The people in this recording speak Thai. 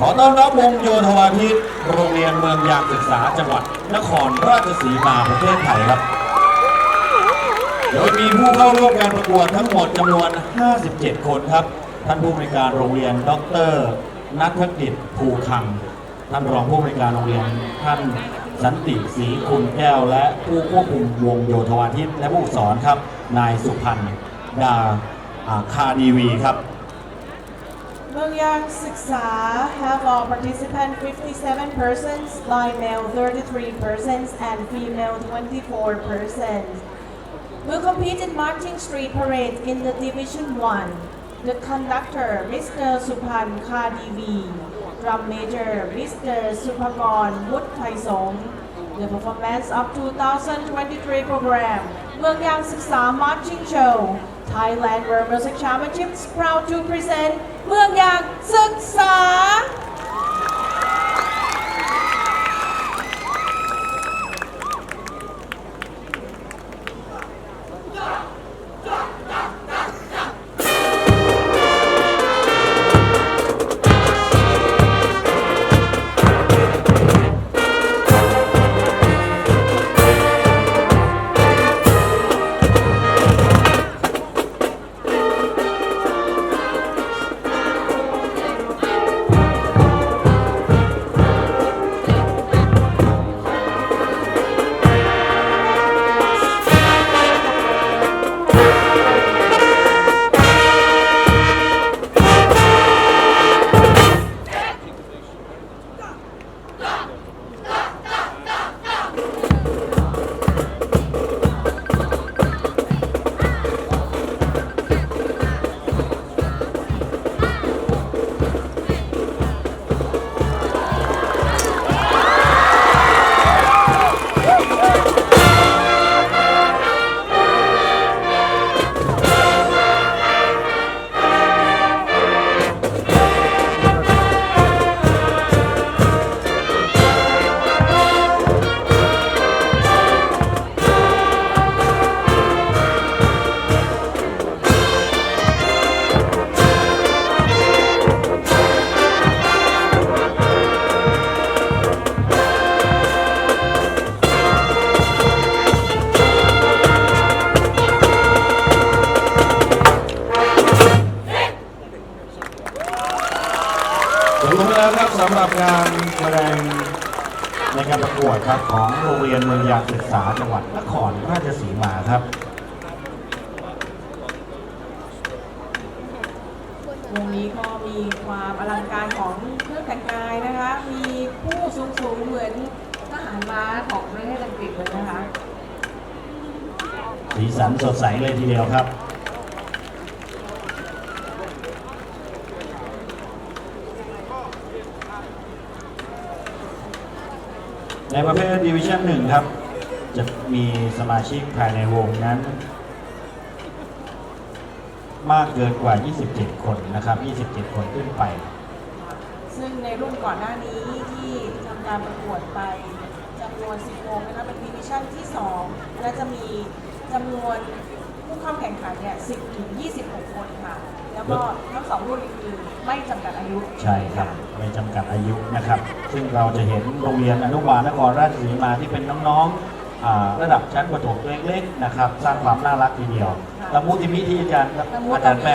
ขอต้อนรับวงโยธวาทิตโรงเรียนเมืองยางศึกษาจังหวัดนครราชสีมาประเทศไทยครับ โดยมีผู้เข้าร่วมการประกวดทั้งหมดจำนวน 57 คนครับ ท่านผู้บริการโรงเรียน ดร นัทกิจภูคัง ท่านรองผู้บริการโรงเรียน ท่านสันติศรีคุณแก้ว และผู้ควบคุมวงโยธวาทิตและผู้สอนครับ นายสุพันธ์ดาอ่าคาดีวีครับ Mungyang Siksa have all participant 57 persons, live male 33 persons, and female 24 persons. We competed marching street parade in the Division 1. The conductor, Mr. Supan Khadivi. Drum major, Mr. Supagon Mutkaisong. The performance of 2023 program, Mungyang Siksa Marching Show. Thailand World Music Championships proud to present เมืองยางศึกษา า จบลงไปแล้วครับสำหรับงานแสดงในการประกวดครับของโรงเรียนเมืองยางศึกษาจังหวัดนครราชสีมาครับวงนี้ก็มีความอลังการของเครื่องแต่งกายนะคะ มีผู้สูงสูงๆเหมือนทหารม้าของประเทศอังกฤษเลยนะคะ สีสันสดใสเลยทีเดียวครับ ในประเภทดิวิชั่นหนึ่งครับ จะมีสมาชิกภายในวงนั้น มากเกินกว่า 27 คนนะครับ 27 คนขึ้นไป ซึ่งในรุ่นก่อนหน้านี้ที่ทำการประกวดไปจำนวน 10วงนะคะเป็นดิวิชั่นที่ 2 และจะมีจำนวน ผู้เข้าแข่งขันเนี่ย10ถึง26 คนค่ะ แล้วก็ทั้งสองรุ่นคือไม่จำกัดอายุใช่ครับไม่จำกัดอายุนะครับ ซึ่งเราจะเห็นโรงเรียนอนุบาลนครราชสีมาที่เป็นน้องๆอ่าระดับชั้นประถมตัวเล็กๆนะครับ สร้างความน่ารักทีเดียวละมุติมิที่อาจารย์ครับอาจารย์แป้